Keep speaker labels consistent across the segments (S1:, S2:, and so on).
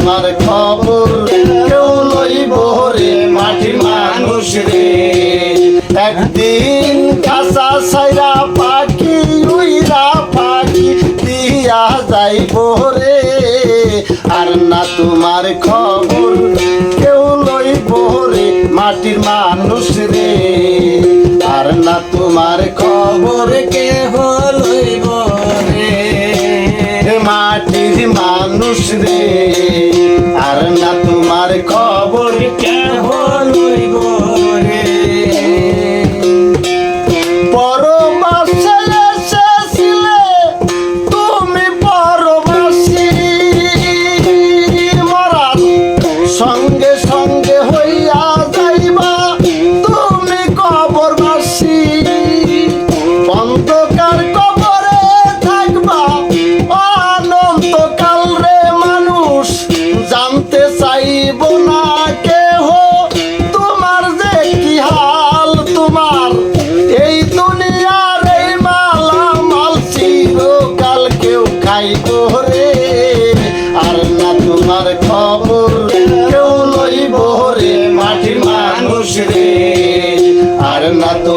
S1: তোমার খবর কেউ লইব রে মাটির মানুষ রে। একদিন কাঁচা সাইরা পাখি উইরা পাখি দিয়া যাইব রে। আর না তোমার খবর কেউ লইব রে মাটির মানুষ রে। আর না তোমার খবর কেহ খবর কেহ লইব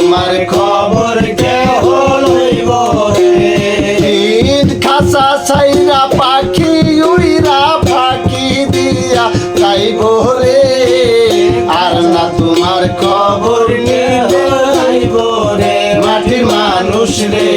S1: তোমার খবর কেউ লইব ঈদ খাসা ছাইরা পাখি উইরা পাখি দিয়া যাইব রে। আর না তোমার খবর যাইব রে? মাটির মানুষ রে।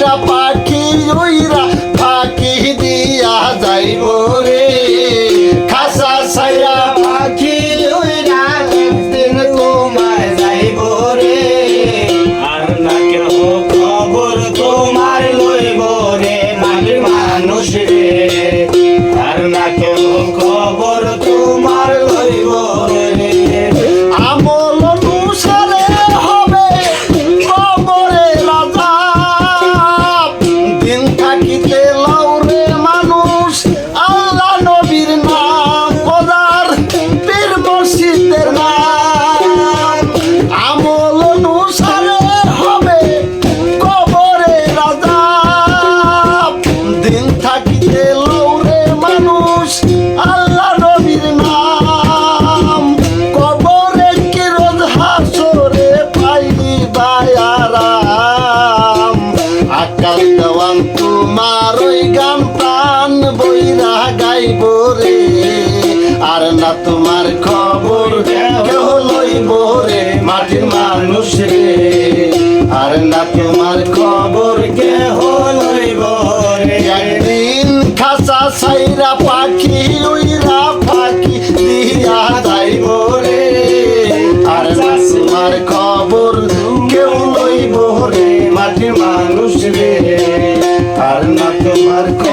S1: সাইরা পাখি উইরা পাখি দিয়া যাইব। গাইব রে। আর না তোমার খবর কেউ লইব রে মাটির মানুষ রে। আর না তোমার খবর, কেহ লইব রে। একদিন খাসা সাইরা পাখি উইরা পাখি দিয়া যাইব রে। আর না তোমার খবর কেউ লইব রে মাটির মানুষ রে। আর না তোমার খবর